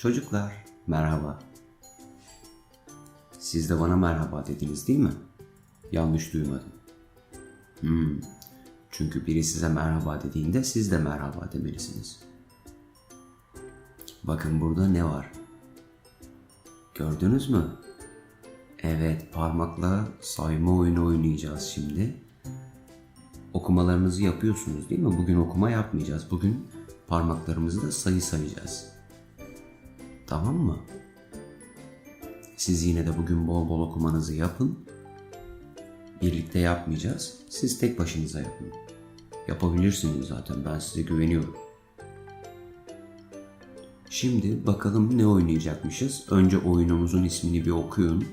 Çocuklar, merhaba. Siz de bana merhaba dediniz değil mi? Yanlış duymadım. Hmm. Çünkü biri size merhaba dediğinde siz de merhaba demelisiniz. Bakın burada ne var? Gördünüz mü? Evet, parmakla sayma oyunu oynayacağız şimdi. Okumalarınızı yapıyorsunuz değil mi? Bugün okuma yapmayacağız. Bugün parmaklarımızı da sayı sayacağız. Tamam mı? Siz yine de bugün bol bol okumanızı yapın. Birlikte yapmayacağız. Siz tek başınıza yapın. Yapabilirsiniz zaten. Ben size güveniyorum. Şimdi bakalım ne oynayacakmışız. Önce oyunumuzun ismini bir okuyun.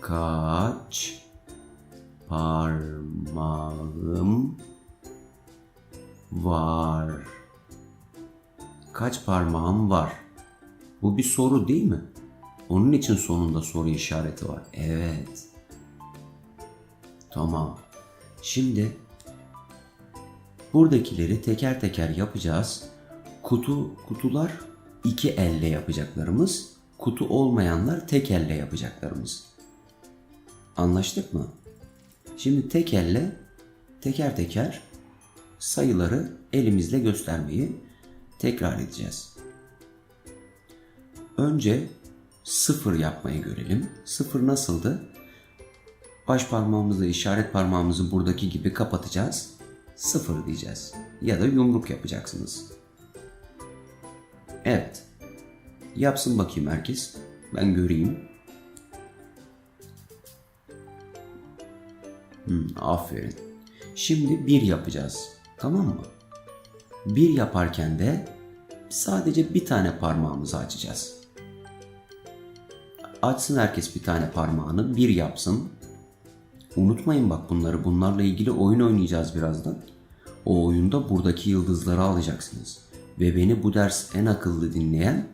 Kaç parmağım var? Kaç parmağım var? Bu bir soru değil mi? Onun için sonunda soru işareti var. Evet. Tamam. Şimdi buradakileri teker teker yapacağız. Kutu kutular iki elle yapacaklarımız, kutu olmayanlar tek elle yapacaklarımız. Anlaştık mı? Şimdi tek elle teker teker sayıları elimizle göstermeyi tekrar edeceğiz. Önce sıfır yapmayı görelim. Sıfır nasıldı? Baş parmağımızla işaret parmağımızı buradaki gibi kapatacağız. Sıfır diyeceğiz. Ya da yumruk yapacaksınız. Evet. Yapsın bakayım herkes. Ben göreyim. Hmm, aferin. Şimdi bir yapacağız. Tamam mı? Bir yaparken de sadece bir tane parmağımızı açacağız. Açsın herkes bir tane parmağını, bir yapsın. Unutmayın bak bunları, bunlarla ilgili oyun oynayacağız birazdan. O oyunda buradaki yıldızları alacaksınız. Ve beni bu ders en akıllı dinleyen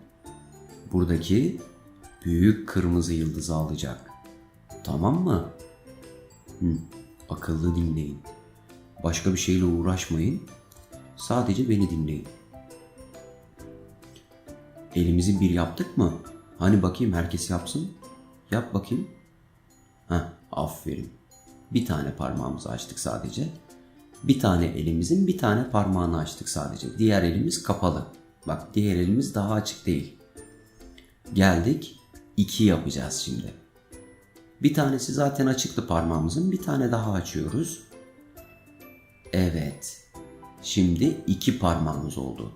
buradaki büyük kırmızı yıldızı alacak. Tamam mı? Hı, akıllı dinleyin. Başka bir şeyle uğraşmayın. Sadece beni dinleyin. Elimizi bir yaptık mı? Hani bakayım herkes yapsın. Yap bakayım. Heh, aferin. Bir tane parmağımızı açtık sadece. Bir tane elimizin bir tane parmağını açtık sadece. Diğer elimiz kapalı. Bak diğer elimiz daha açık değil. Geldik. iki yapacağız şimdi. Bir tanesi zaten açıktı parmağımızın. Bir tane daha açıyoruz. Evet. Şimdi iki parmağımız oldu.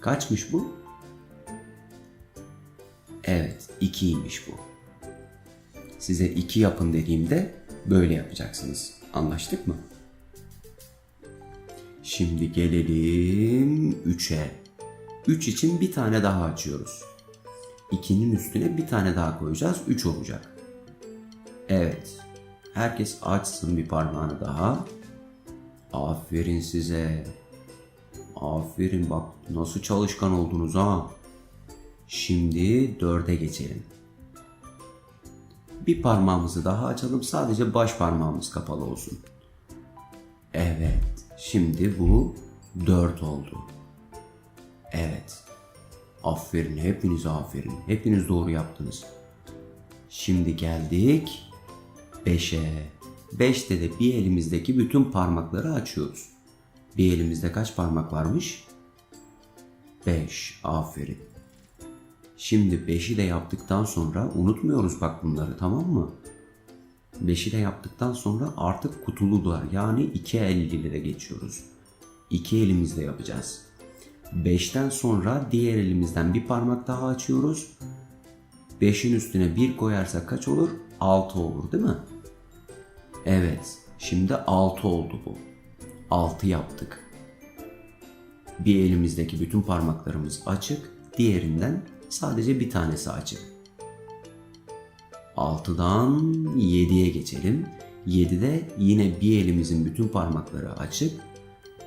Kaçmış bu? Evet, ikiymiş bu. Size iki yapın dediğimde böyle yapacaksınız. Anlaştık mı? Şimdi gelelim 3'e. 3 için bir tane daha açıyoruz. 2'nin üstüne bir tane daha koyacağız. 3 olacak. Evet. Herkes açsın bir parmağını daha. Aferin size. Aferin bak nasıl çalışkan oldunuz ha. Şimdi dörde geçelim. Bir parmağımızı daha açalım. Sadece baş parmağımız kapalı olsun. Evet. Şimdi bu dört oldu. Evet. Aferin. Hepinize aferin. Hepiniz doğru yaptınız. Şimdi geldik 5'e. 5'te de bir elimizdeki bütün parmakları açıyoruz. Bir elimizde kaç parmak varmış? 5. Aferin. Şimdi 5'i de yaptıktan sonra unutmuyoruz bak bunları tamam mı? 5'i de yaptıktan sonra artık kutulular yani iki ellilere geçiyoruz. İki elimizle yapacağız. 5'ten sonra diğer elimizden bir parmak daha açıyoruz. 5'in üstüne 1 koyarsak kaç olur? 6 olur değil mi? Evet. Şimdi 6 oldu bu. 6 yaptık. Bir elimizdeki bütün parmaklarımız açık, diğerinden sadece bir tanesi açık. 6'dan 7'ye geçelim. 7'de yine bir elimizin bütün parmakları açık.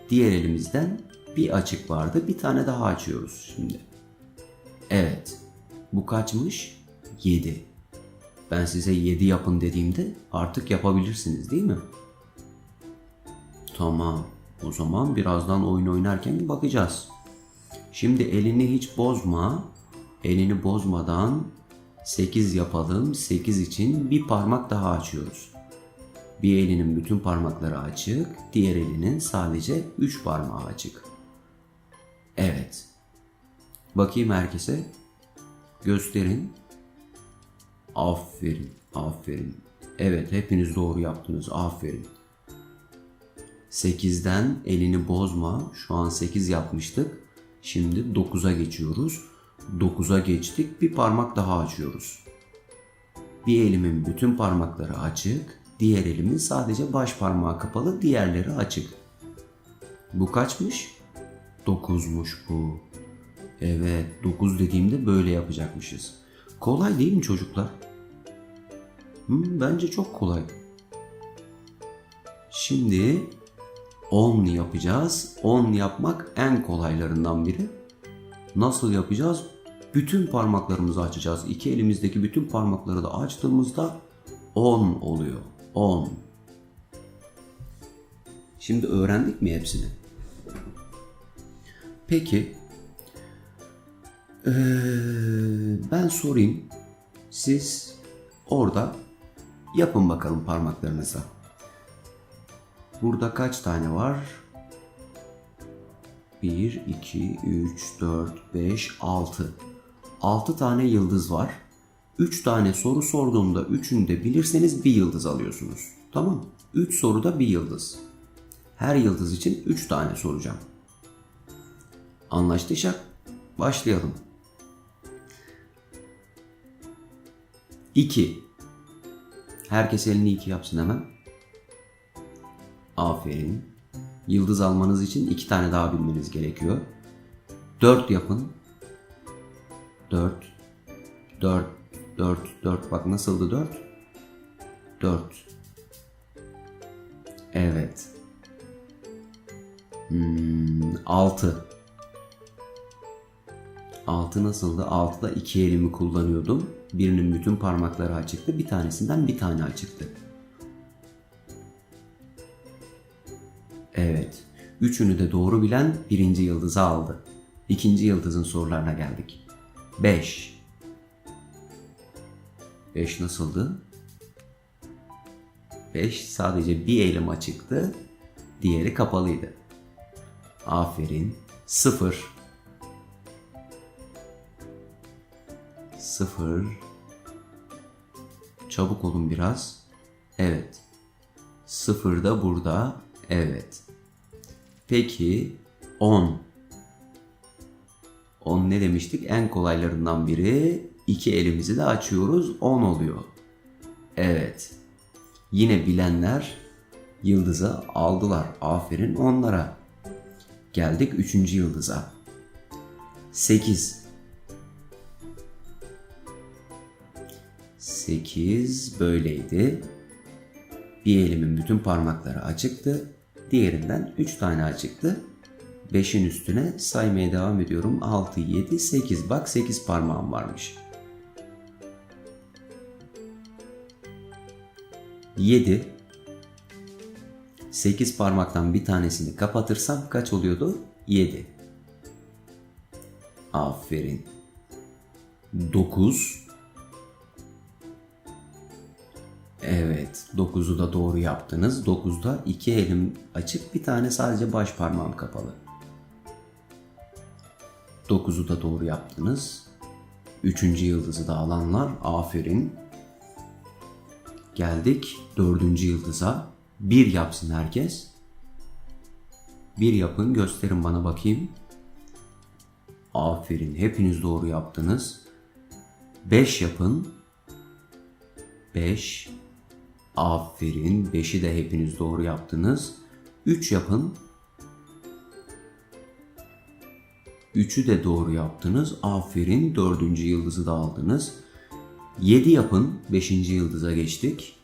Diğer elimizden bir açık vardı. Bir tane daha açıyoruz şimdi. Evet. Bu kaçmış? 7. Ben size 7 yapın dediğimde artık yapabilirsiniz değil mi? Tamam. O zaman birazdan oyun oynarken bakacağız. Şimdi elini hiç bozma. Elini bozmadan 8 yapalım. 8 için bir parmak daha açıyoruz. Bir elinin bütün parmakları açık, diğer elinin sadece 3 parmağı açık. Evet. Bakayım herkese. Gösterin. Aferin, aferin. Evet, hepiniz doğru yaptınız. Aferin. 8'den elini bozma. Şu an 8 yapmıştık. Şimdi 9'a geçiyoruz. 9'a geçtik. Bir parmak daha açıyoruz. Bir elimin bütün parmakları açık. Diğer elimin sadece baş parmağı kapalı. Diğerleri açık. Bu kaçmış? 9'muş bu. Evet 9 dediğimde böyle yapacakmışız. Kolay değil mi çocuklar? Hmm, bence çok kolay. Şimdi 10 yapacağız. 10 yapmak en kolaylarından biri. Nasıl yapacağız? Bütün parmaklarımızı açacağız. İki elimizdeki bütün parmakları da açtığımızda 10 oluyor. 10. Şimdi öğrendik mi hepsini? Peki. Ee, ben sorayım. Siz orada yapın bakalım parmaklarınıza. Burada kaç tane var? 1, 2, 3, 4, 5, 6. 6 tane yıldız var. 3 tane soru sorduğumda üçünü de bilirseniz bir yıldız alıyorsunuz. Tamam 3 soruda bir yıldız. Her yıldız için 3 tane soracağım. Anlaştıysak başlayalım. 2. Herkes elini 2 yapsın hemen. Aferin. Yıldız almanız için iki tane daha bilmeniz gerekiyor. 4 yapın. 4 4 4 4 bak nasıldı 4? 4 Evet. Hmm, 6 6 nasıldı? 6'da iki elimi kullanıyordum. Birinin bütün parmakları açıktı. Bir tanesinden bir tane açıktı. Evet. Üçünü de doğru bilen birinci yıldızı aldı. İkinci yıldızın sorularına geldik. 5. 5 nasıldı? 5 sadece bir elim açıktı. Diğeri kapalıydı. Aferin. 0. 0. Çabuk olun biraz. Evet. 0 da burada. Evet. Peki 10. 10 ne demiştik? En kolaylarından biri. İki elimizi de açıyoruz. 10 oluyor. Evet. Yine bilenler yıldızı aldılar. Aferin onlara. Geldik üçüncü yıldıza. 8. 8 böyleydi. Bir elimin bütün parmakları açıktı. Diğerinden 3 tane açıktı. 5'in üstüne saymaya devam ediyorum. 6, 7, 8. Bak 8 parmağım varmış. 7. 8 parmaktan bir tanesini kapatırsam kaç oluyordu? 7. Aferin. 9. Evet, 9'u da doğru yaptınız. 9'da iki elim açık, bir tane sadece baş parmağım kapalı. 9'u da doğru yaptınız. Üçüncü yıldızı da alanlar aferin. Geldik dördüncü yıldıza. Bir yapsın herkes. Bir yapın gösterin bana bakayım. Aferin hepiniz doğru yaptınız. Beş yapın. Beş. Aferin. 5'i de hepiniz doğru yaptınız. 3 yapın. 3'ü de doğru yaptınız. Aferin. 4. yıldızı da aldınız. 7 yapın. 5. yıldıza geçtik.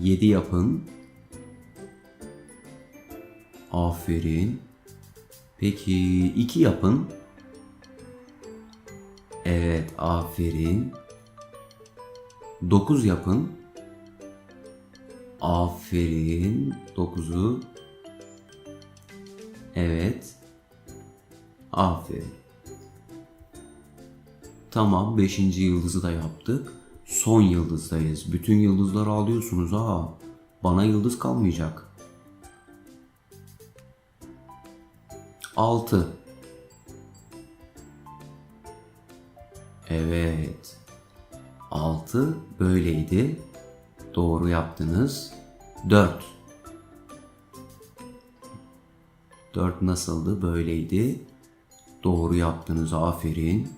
7 yapın. Aferin. Peki 2 yapın. Evet, aferin. 9 yapın. Aferin. 9'u. Evet. Aferin. Tamam 5. yıldızı da yaptık. Son yıldızdayız. Bütün yıldızları alıyorsunuz ha. Bana yıldız kalmayacak. 6. Evet. 6 böyleydi. Doğru yaptınız. 4. 4 nasıldı? Böyleydi. Doğru yaptınız. Aferin.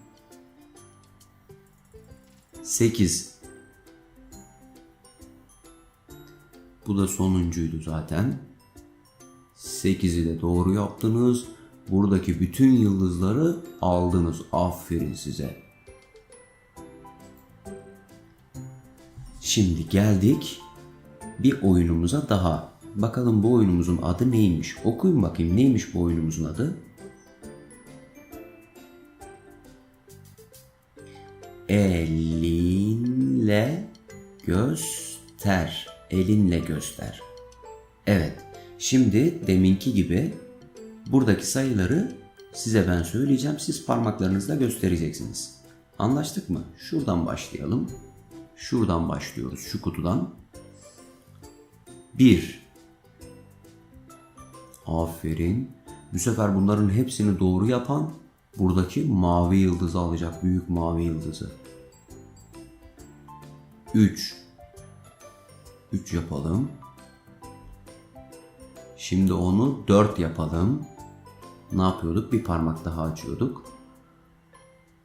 8. Bu da sonuncuydu zaten. 8'i de doğru yaptınız. Buradaki bütün yıldızları aldınız. Aferin size. Şimdi geldik bir oyunumuza daha. Bakalım bu oyunumuzun adı neymiş? Okuyun bakayım neymiş bu oyunumuzun adı? Elinle göster. Elinle göster. Evet. Şimdi deminki gibi buradaki sayıları size ben söyleyeceğim. Siz parmaklarınızla göstereceksiniz. Anlaştık mı? Şuradan başlayalım. Şuradan başlıyoruz. Şu kutudan. 1 Aferin. Bu sefer bunların hepsini doğru yapan buradaki mavi yıldızı alacak. Büyük mavi yıldızı. 3 3 yapalım. Şimdi onu 4 yapalım. Ne yapıyorduk? Bir parmak daha açıyorduk.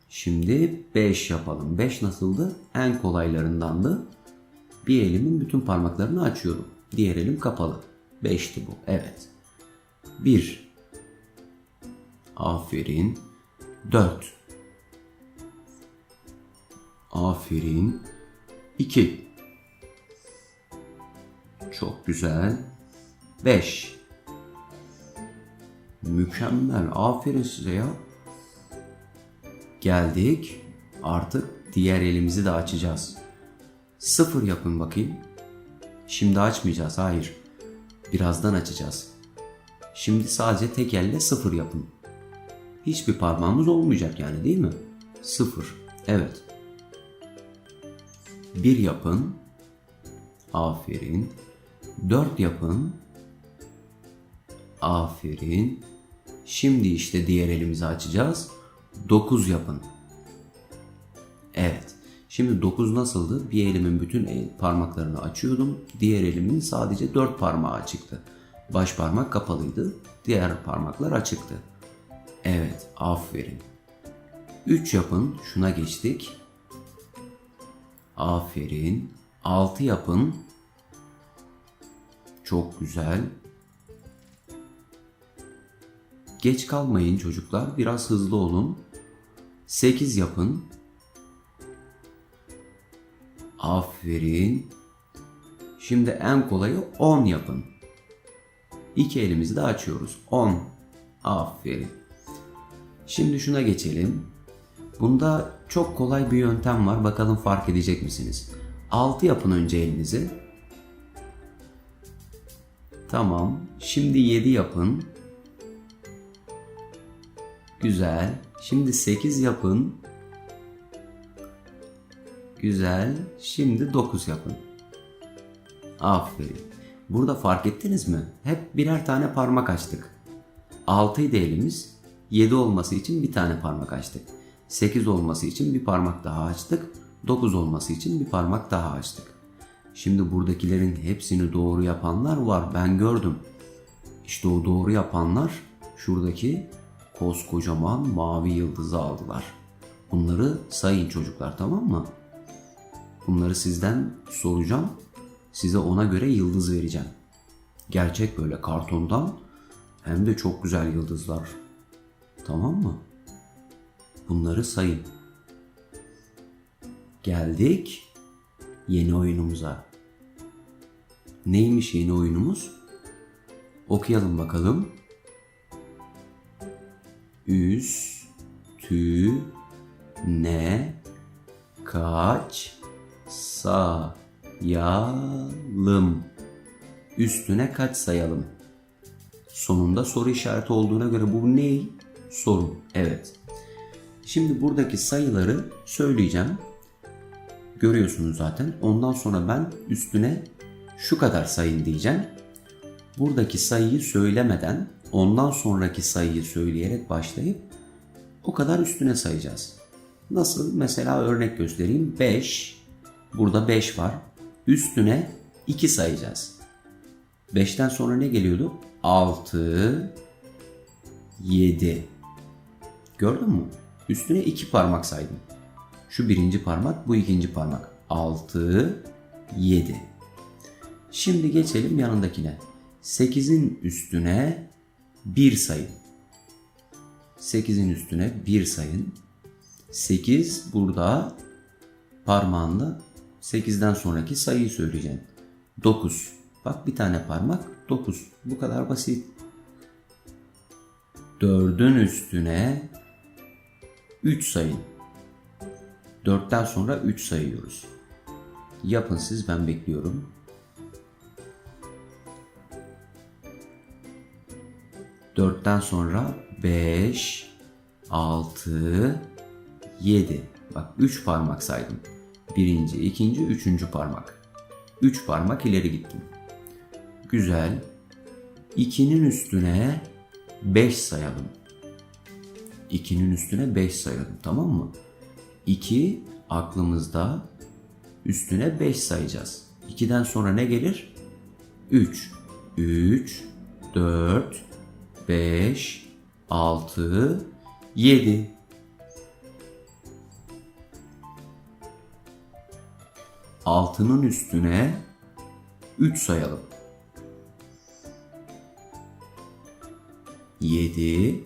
Şimdi 5 yapalım. 5 nasıldı? En kolaylarındandı. Bir elimin bütün parmaklarını açıyorum. Diğer elim kapalı. 5'ti bu. Evet. 1 Aferin. 4 Aferin. 2 Çok güzel. 5 Mükemmel. Aferin size ya. Geldik. Artık diğer elimizi de açacağız. Sıfır yapın bakayım. Şimdi açmayacağız. Hayır. Birazdan açacağız. Şimdi sadece tek elle sıfır yapın. Hiçbir parmağımız olmayacak yani değil mi? Sıfır. Evet. Bir yapın. Aferin. Dört yapın. Aferin. Şimdi işte diğer elimizi açacağız. 9 yapın. Evet. Şimdi 9 nasıldı? Bir elimin bütün el parmaklarını açıyordum. Diğer elimin sadece 4 parmağı açıktı. Baş parmak kapalıydı. Diğer parmaklar açıktı. Evet, aferin. 3 yapın. Şuna geçtik. Aferin. 6 yapın. Çok güzel. Geç kalmayın çocuklar. Biraz hızlı olun. 8 yapın. Aferin. Şimdi en kolayı 10 yapın. İki elimizi de açıyoruz. 10. Aferin. Şimdi şuna geçelim. Bunda çok kolay bir yöntem var. Bakalım fark edecek misiniz? 6 yapın önce elinizi. Tamam. Şimdi 7 yapın. Güzel. Şimdi 8 yapın. Güzel. Şimdi 9 yapın. Aferin. Burada fark ettiniz mi? Hep birer tane parmak açtık. 6 idi elimiz. 7 olması için bir tane parmak açtık. 8 olması için bir parmak daha açtık. 9 olması için bir parmak daha açtık. Şimdi buradakilerin hepsini doğru yapanlar var. Ben gördüm. İşte o doğru yapanlar şuradaki koskocaman mavi yıldızı aldılar. Bunları sayın çocuklar tamam mı? Bunları sizden soracağım. Size ona göre yıldız vereceğim. Gerçek böyle kartondan hem de çok güzel yıldızlar. Tamam mı? Bunları sayın. Geldik yeni oyunumuza. Neymiş yeni oyunumuz? Okuyalım bakalım. Üstüne kaç sayalım. Üstüne kaç sayalım? Sonunda soru işareti olduğuna göre bu ne? Sorun. Evet. Şimdi buradaki sayıları söyleyeceğim. Görüyorsunuz zaten. Ondan sonra ben üstüne şu kadar sayın diyeceğim. Buradaki sayıyı söylemeden ondan sonraki sayıyı söyleyerek başlayıp o kadar üstüne sayacağız. Nasıl? Mesela örnek göstereyim. 5. Burada 5 var. Üstüne 2 sayacağız. 5'ten sonra ne geliyordu? 6 7 Gördün mü? Üstüne 2 parmak saydım. Şu birinci parmak, bu ikinci parmak. 6 7 Şimdi geçelim yanındakine. 8'in üstüne 1 sayın. 8'in üstüne 1 sayın. 8 burada parmağınla 8'den sonraki sayıyı söyleyeceğim. 9. Bak bir tane parmak 9. Bu kadar basit. 4'ün üstüne 3 sayın. 4'ten sonra 3 sayıyoruz. Yapın siz ben bekliyorum. Dörtten sonra 5, 6, 7. Bak 3 parmak saydım. Birinci, ikinci, üçüncü parmak. 3 parmak ileri gittim. Güzel. 2'nin üstüne 5 sayalım. 2'nin üstüne 5 sayalım tamam mı? 2 aklımızda üstüne 5 sayacağız. 2'den sonra ne gelir? 3. 3, 4, 5, 6, 7. Altının üstüne 3 sayalım. 7,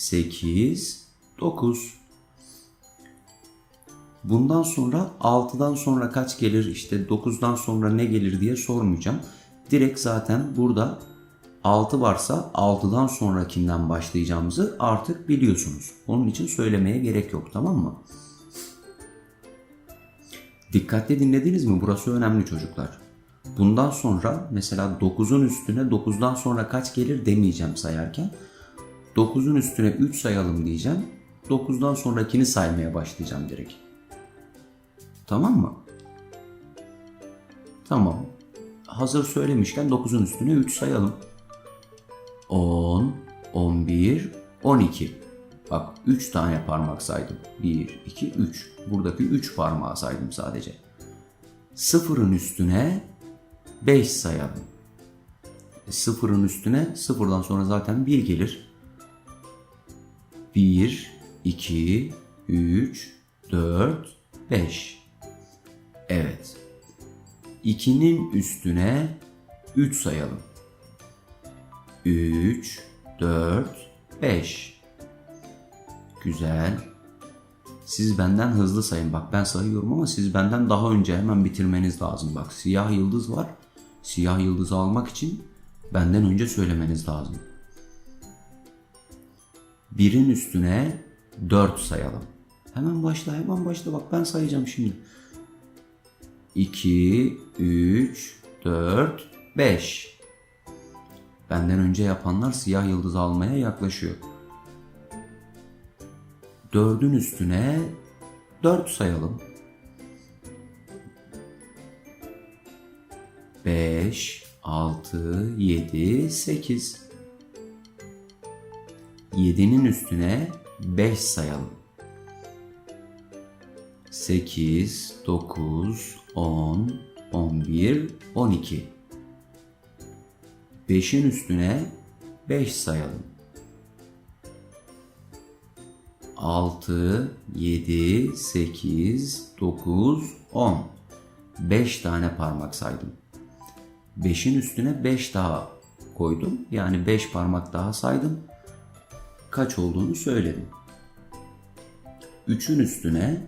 8, 9. Bundan sonra 6'dan sonra kaç gelir işte 9'dan sonra ne gelir diye sormayacağım. Direkt zaten burada 6 varsa 6'dan sonrakinden başlayacağımızı artık biliyorsunuz. Onun için söylemeye gerek yok tamam mı? Dikkatli dinlediniz mi? Burası önemli çocuklar. Bundan sonra mesela 9'un üstüne 9'dan sonra kaç gelir demeyeceğim sayarken. 9'un üstüne 3 sayalım diyeceğim. 9'dan sonrakini saymaya başlayacağım direkt. Tamam mı? Tamam. Hazır söylemişken 9'un üstüne 3 sayalım. 10, 11, 12. Bak 3 tane parmak saydım. 1, 2, 3. Buradaki 3 parmağı saydım sadece. Sıfırın üstüne 5 sayalım. E, sıfırın üstüne sıfırdan sonra zaten 1 gelir. 1, 2, 3, 4, 5. Evet. 2'nin üstüne 3 sayalım. 3, 4, 5. Güzel. Siz benden hızlı sayın. Bak ben sayıyorum ama siz benden daha önce hemen bitirmeniz lazım. Bak siyah yıldız var. Siyah yıldızı almak için benden önce söylemeniz lazım. Birin üstüne 4 sayalım. Hemen başla hemen başla. Bak ben sayacağım şimdi. 2, 3, 4, 5. Benden önce yapanlar siyah yıldız almaya yaklaşıyor. Dördün üstüne 4 sayalım. 5, 6, 7, 8. 7'nin üstüne 5 sayalım. 8, 9, 10, 11, 12. 5'in üstüne 5 sayalım. 6, 7, 8, 9, 10. 5 tane parmak saydım. 5'in üstüne 5 daha koydum. Yani 5 parmak daha saydım. Kaç olduğunu söyledim. 3'ün üstüne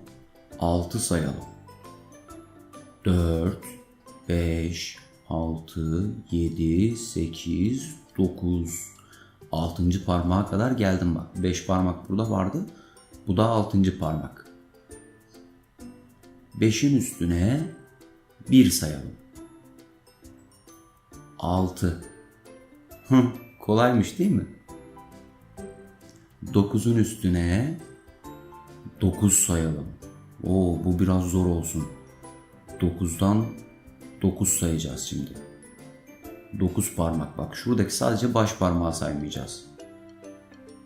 6 sayalım. 4, 5, 6, 7, 8, 9. 6. parmağa kadar geldim bak. 5 parmak burada vardı. Bu da 6. parmak. 5'in üstüne 1 sayalım. 6. Hı, kolaymış değil mi? 9'un üstüne 9 sayalım. Oo bu biraz zor olsun. 9'dan 9 sayacağız şimdi. 9 parmak bak şuradaki sadece baş parmağı saymayacağız.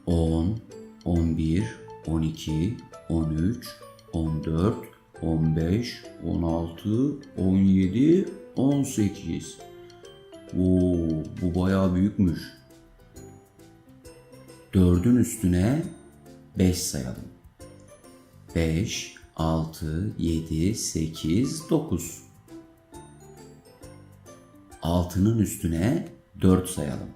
10, 11, 12, 13, 14, 15, 16, 17, 18. Oo, bu bayağı büyükmüş. 4'ün üstüne 5 sayalım. 5, 6, 7, 8, 9. 6'nın üstüne 4 sayalım.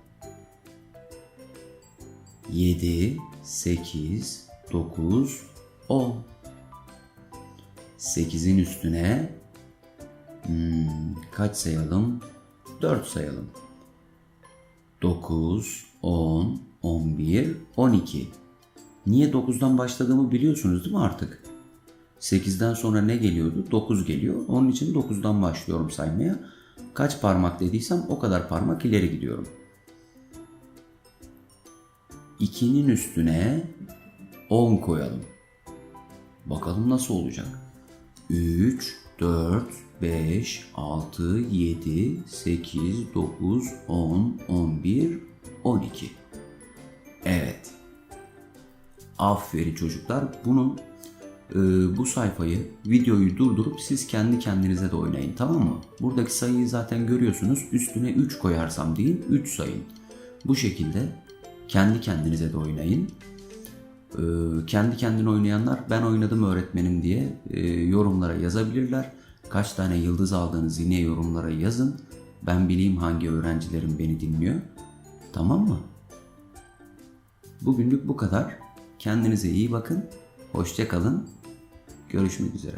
7, 8, 9, 10. 8'in üstüne hmm, kaç sayalım? 4 sayalım. 9, 10, 11, 12. Niye 9'dan başladığımı biliyorsunuz değil mi artık? 8'den sonra ne geliyordu? 9 geliyor. Onun için 9'dan başlıyorum saymaya. Kaç parmak dediysem o kadar parmak ileri gidiyorum. 2'nin üstüne 10 koyalım. Bakalım nasıl olacak? 3, 4, 5, 6, 7, 8, 9, 10, 11, 12. Aferin çocuklar. Bunu e, bu sayfayı, videoyu durdurup siz kendi kendinize de oynayın tamam mı? Buradaki sayıyı zaten görüyorsunuz. Üstüne 3 koyarsam deyin 3 sayın. Bu şekilde kendi kendinize de oynayın. Ee, kendi kendine oynayanlar ben oynadım öğretmenim diye e, yorumlara yazabilirler. Kaç tane yıldız aldığınızı yine yorumlara yazın. Ben bileyim hangi öğrencilerim beni dinliyor. Tamam mı? Bugünlük bu kadar. Kendinize iyi bakın. Hoşça kalın. Görüşmek üzere.